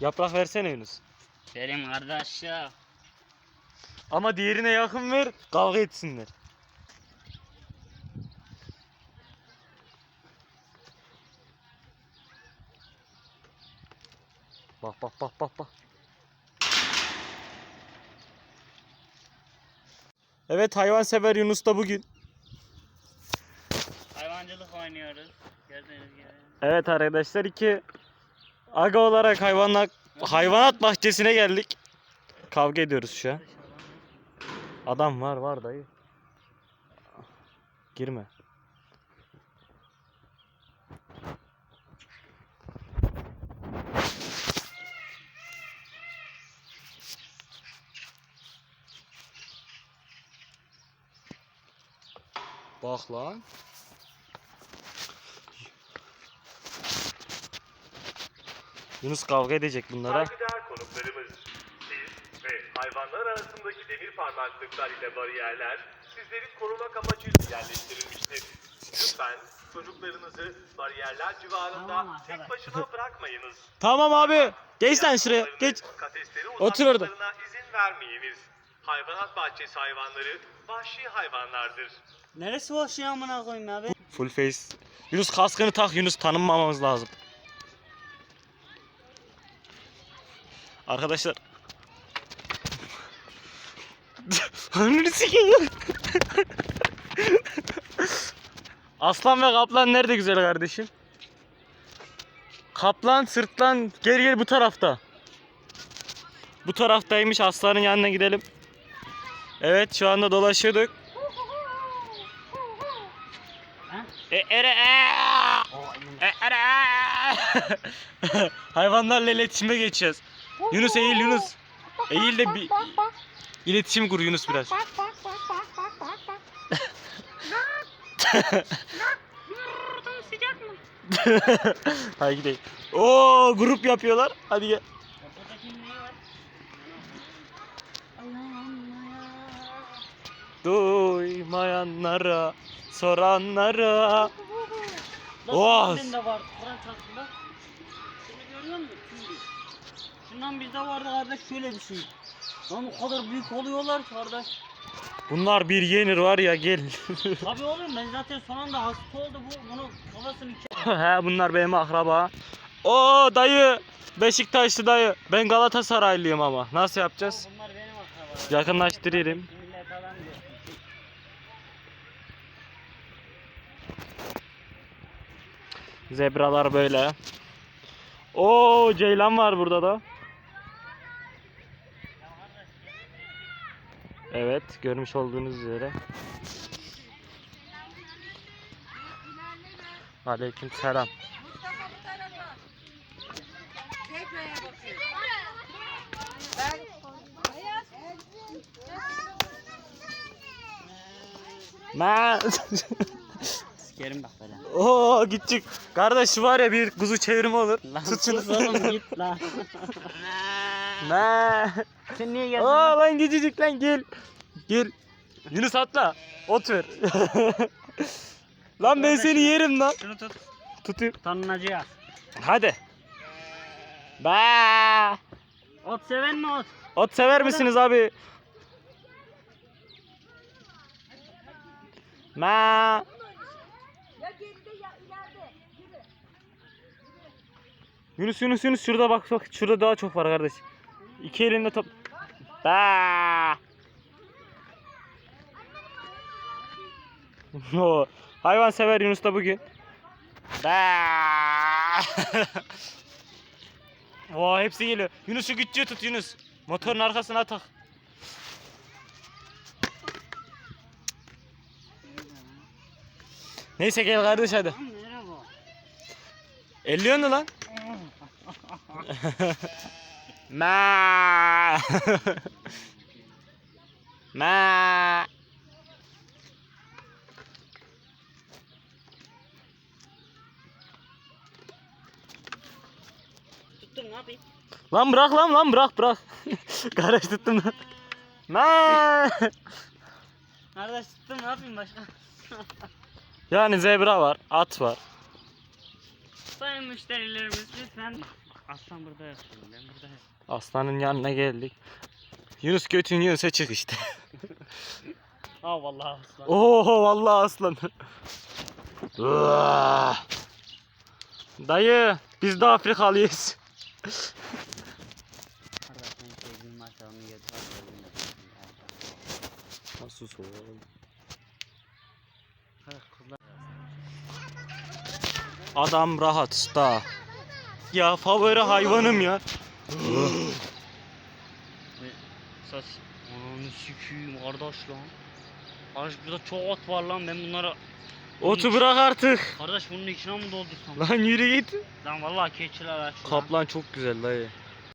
Yaprak versene Yunus. Benim kardeş ya. Ama diğerine yakın ver. Kavga etsinler. Bak bak bak bak bak. Evet hayvansever Yunus da bugün. Hayvancılık oynuyoruz. Gördüğünüz gibi. Evet arkadaşlar iki aga olarak hayvanlar hayvanat bahçesine geldik. Kavga ediyoruz şu an. Adam var var dayı. Girme. Bak lan. Yunus kavga edecek bunlara. Saygıdeğer konuklarımız, siz ve hayvanlar arasındaki demir parmaklıklar ile bariyerler sizleri korumak amacıyla yerleştirilmiştir. Lütfen çocuklarınızı bariyerler civarında Tamam tek başına bırakmayınız. Tamam abi. Geç lan şuraya. Geç. Otur orada. izin vermeyiniz. Hayvanat bahçesi hayvanları vahşi hayvanlardır. Neresi boş ya amına koyayım abi? Full face. Yunus kaskını tak Yunus tanınmamamız lazım. Arkadaşlar. Ananı sikeyim. Aslan ve kaplan nerede güzel kardeşim? Kaplan sırtlan gel gel bu tarafta. Bu taraftaymış aslanın yanına gidelim. Evet şu anda dolaşıyorduk. E, ere, e, e, ere, e. Hayvanlarla iletişime geçeceğiz. Yunus eğil Yunus. Eğil de bir iletişim kur Yunus biraz. Sıcak mı? Hadi gidelim. Oo grup yapıyorlar. Hadi gel. Buradaki neyi var? Duymayanlara, soranlara. Oh. Şunu görüyor musun? Şundan bizde vardı kardeş şöyle bir şey. Lan o kadar büyük oluyorlar ki kardeş. Bunlar bir yenir var ya gel. Tabii oğlum ben zaten son anda hasta oldu bu. Bunu kafasını içe. He bunlar benim akraba. Oo dayı. Beşiktaşlı dayı. Ben Galatasaraylıyım ama. Nasıl yapacağız? Bunlar benim adam diyor. Zebralar böyle. Oo ceylan var burada da. Evet görmüş olduğunuz üzere. Aleyküm selam. Ben. Sikerim bak böyle. Oo gidecek. Kardeş var ya bir kuzu çevirme olur. Lan Tut sus şunu. oğlum git lan. Ma. Sen niye geldin? Oo lan? gidecek lan gel. Gel. Yunus atla. Ot ver. lan ben seni yerim lan. Şunu tut. Tutayım. Tanınacağız. Hadi. Ba. Ot seven mi ot? Ot sever misiniz abi? Ma. Yunus Yunus Yunus şurada bak bak şurada daha çok var kardeş. İki elinde top. Ba. Hayvan sever Yunus da bugün. Ba. Oo hepsi geliyor. Yunus şu güçlüğü tut Yunus. Motorun arkasına tak. Neyse gel kardeş hadi. Elliyor mu lan? Ma. Ma. Tuttum ne yapayım? Lan bırak lan lan bırak bırak. Garaj tuttum lan. Ma. Kardeş tuttum ne yapayım başka? Yani zebra var, at var. Sayın müşterilerimiz lütfen Aslan burada yatıyorum ben burada. Aslanın yanına geldik. Yunus götün Yunus'a çık işte. Aa vallahi aslan. Oho vallahi aslan. Dayı biz de Afrikalıyız. Kardeş ben sevdiğim maçlarını yeter. Nasıl soğuk? Kızlar. Adam rahat usta. Ya favori hayvanım ya. Sas. Ananı sikiyim kardeş lan. Kardeş burada çok ot var lan ben bunları... Otu bırak artık. Kardeş bunun içine mi doldursam? Lan yürü git. Lan vallahi keçiler aç. Kaplan çok güzel dayı.